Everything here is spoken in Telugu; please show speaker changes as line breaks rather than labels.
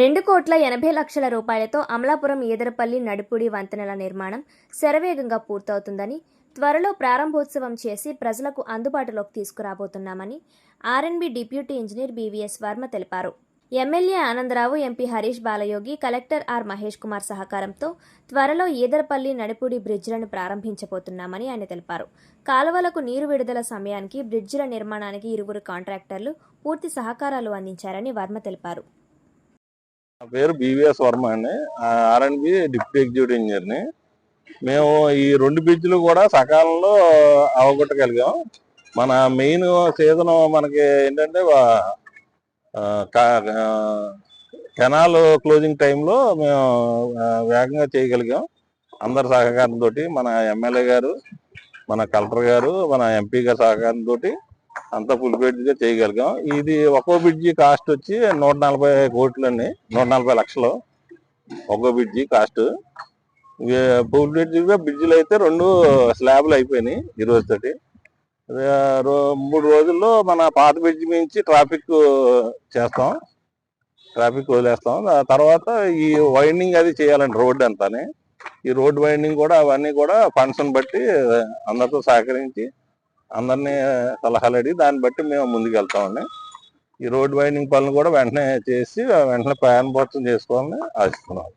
రెండు కోట్ల ఎనభై లక్షల రూపాయలతో అమలాపురం ఈదరపల్లి నడుపుడి వంతెనల నిర్మాణం శరవేగంగా పూర్తవుతుందని త్వరలో ప్రారంభోత్సవం చేసి ప్రజలకు అందుబాటులోకి తీసుకురాబోతున్నామని R N B deputy engineer B V S Varma తెలిపారు. MLA Ananda Rao MP Harish Balayogi collector R Mahesh Kumar సహకారంతో త్వరలో ఈదరపల్లి నడుపుడి బ్రిడ్జిలను ప్రారంభించబోతున్నామని ఆయన తెలిపారు. కాలువలకు నీరు విడుదల సమయానికి బ్రిడ్జిల నిర్మాణానికి ఇరువురు కాంట్రాక్టర్లు పూర్తి సహకారాలు అందించారని వర్మ తెలిపారు.
నా పేరు బీవీఎస్ వర్మ అండి. R and B deputy executive ఇంజనీర్ని మేము ఈ రెండు బ్రిడ్జ్లు కూడా సకాలంలో అవగొట్టగలిగాం. మన మెయిన్ సీజన్ మనకి ఏంటంటే కెనాల్ క్లోజింగ్ టైంలో మేము వేగంగా చేయగలిగాం. అందరి సహకారంతో మన ఎమ్మెల్యే గారు మన కలెక్టర్ గారు మన ఎంపీ గారి సహకారంతో అంతా ఫుల్గా చేయగలిగాం. ఇది ఒక్కో బ్రిడ్జి కాస్ట్ వచ్చి నూట నలభై కోట్లు అండి నూట నలభై లక్షలు ఒక్కో బ్రిడ్జి కాస్ట్ ఫుల్ బ్రిడ్జి బ్రిడ్జిలు అయితే రెండు స్లాబ్లు అయిపోయినాయి ఈ రోజుతోటి రో- మూడు రోజుల్లో మన పాత బ్రిడ్జి నుంచి ట్రాఫిక్ చేస్తాం. ట్రాఫిక్ వదిలేస్తాం. తర్వాత ఈ వైండింగ్ అది చేయాలండి రోడ్డు అంతానే. ఈ రోడ్ వైండింగ్ కూడా అవన్నీ కూడా ఫండ్స్ని బట్టి అందరితో సహకరించి అందరినీ సలహాలు అడిగి దాన్ని బట్టి మేము ముందుకు వెళ్తామండి ఈ రోడ్ వైండింగ్ పనులు కూడా వెంటనే చేసి వెంటనే ప్రారంభోత్సవం చేసుకోవాలని ఆశిస్తున్నాం.